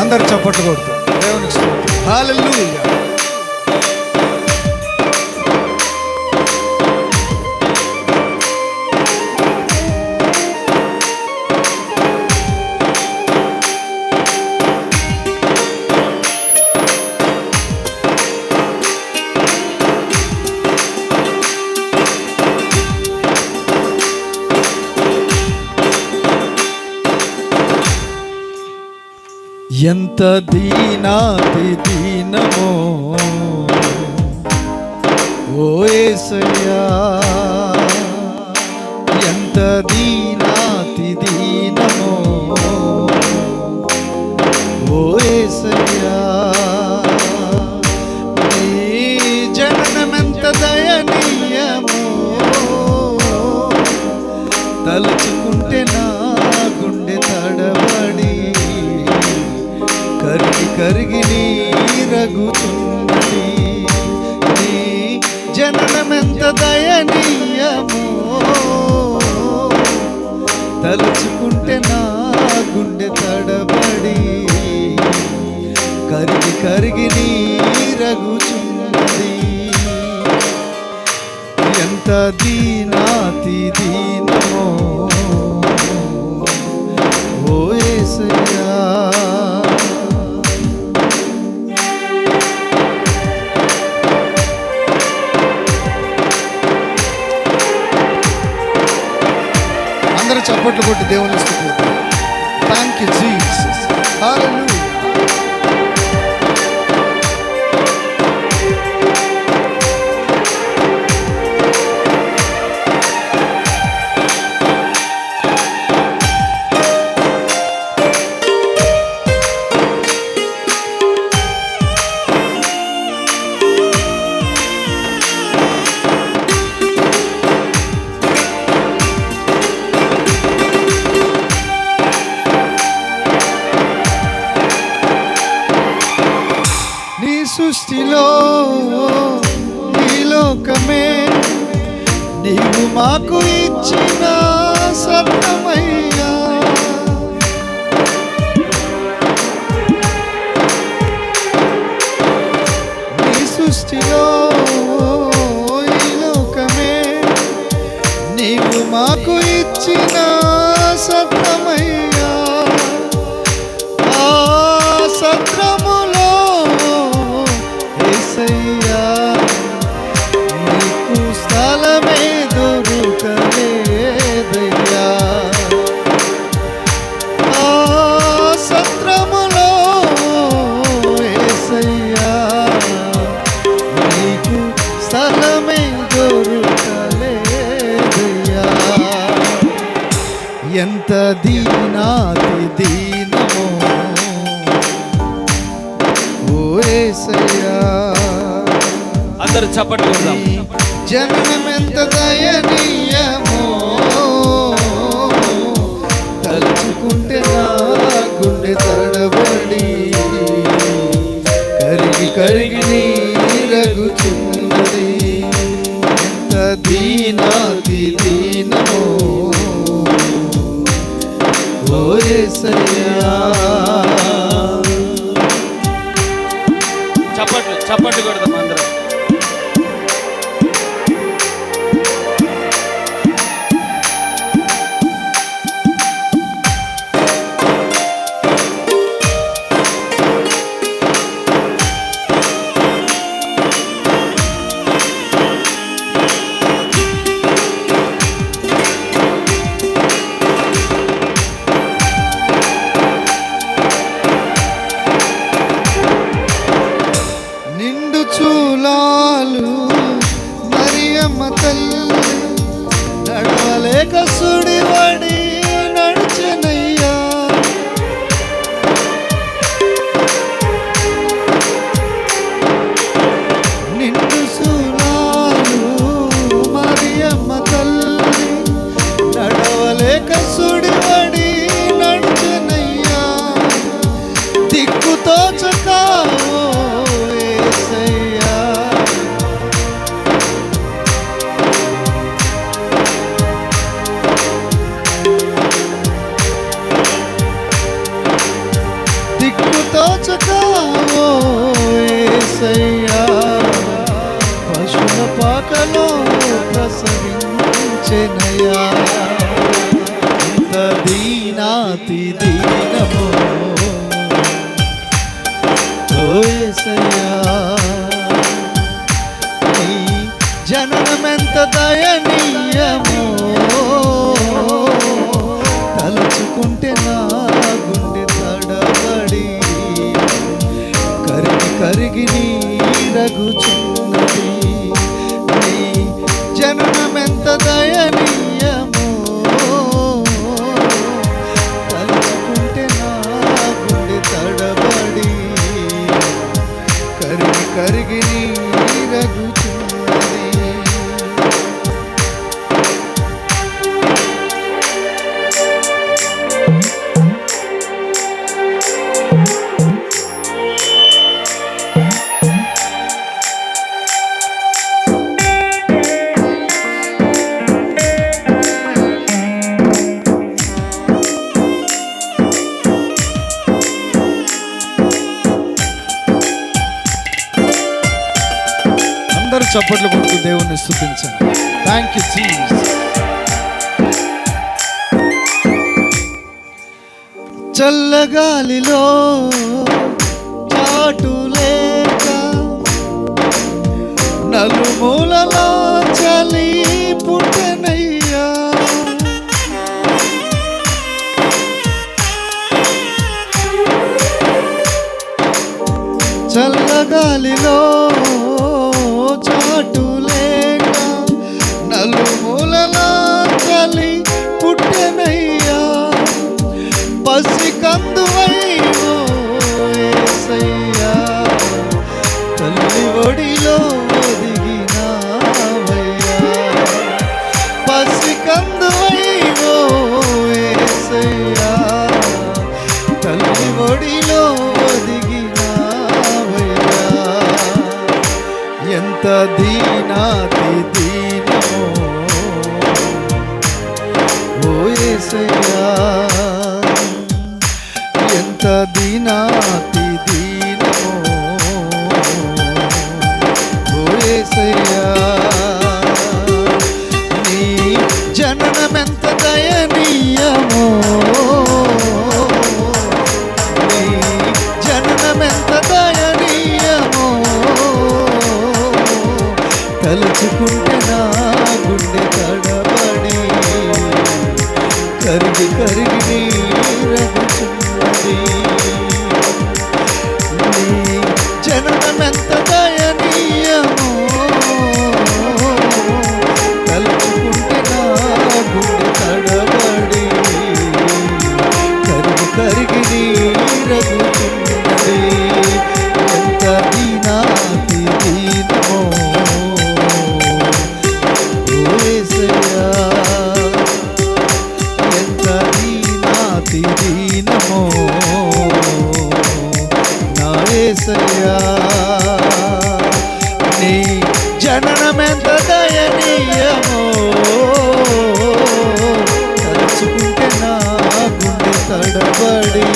అందరు చప్పట్లు కొడుతూ దేవునికి స్తోత్రం. ఎంత దీనాతి దీనమో. ఓ యేసయ్యా ఎంత దీనాతి జరుగుతుంది. నీ జననమెంత దయనీయమో. తలుచుకుంటే నా గుండె తడబడి కరిగి కరిగి నీరగుచున్నది ఎంత దీనాతి దీనమో. ఓ ఏసయ్య. చప్పట్లు కొట్టి దేవుని నీవు మాకు ఇచ్చిన సత్యమయ్యా నీ సృష్టిలో ఈ లోకమే. నీవు మాకు ఇచ్చిన సత్యమయ్యా అందరూ చప్పట్లు కొడదాం. దయనీయమో తలుచుకుంటే నా గుండె తడబడి కరిగి కరిగి నీరగుచున్నది ఎంత దీనాతి దీనమో చప్పట్లు చప్పట్లు కొడదాం అందరూ. ఏకసుడివడి నడిచినయ్యా. దిక్కుతో చుకావో ఏసయ్యా. దిక్కుతో చుకావో ఏసయ్యా. పశుల పాకలో ప్రసవించెనయ్యా. ఏసయ్యా నీ జననమెంత దయనీయమో తలుచుకుంటే నా గుండె తడబడి కరిగి కరిగి నీరగుచున్నది నీ జననమెంత దయనీయమో వెగుతుంది చప్పట్లు కొడుతూ దేవుణ్ణి స్థుతించండి. థ్యాంక్ యూ జీస్ చల్లగాలిలో చాటు లేక నలుమూలలో చలి పుట్టనయ్యా. చల్లగాలిలో ಸಿಕಂದ తలుచుకుంటే నా గుండె తడబడి కరిగి కరిగి నీరగుచున్నది. నా గుండె తడబడి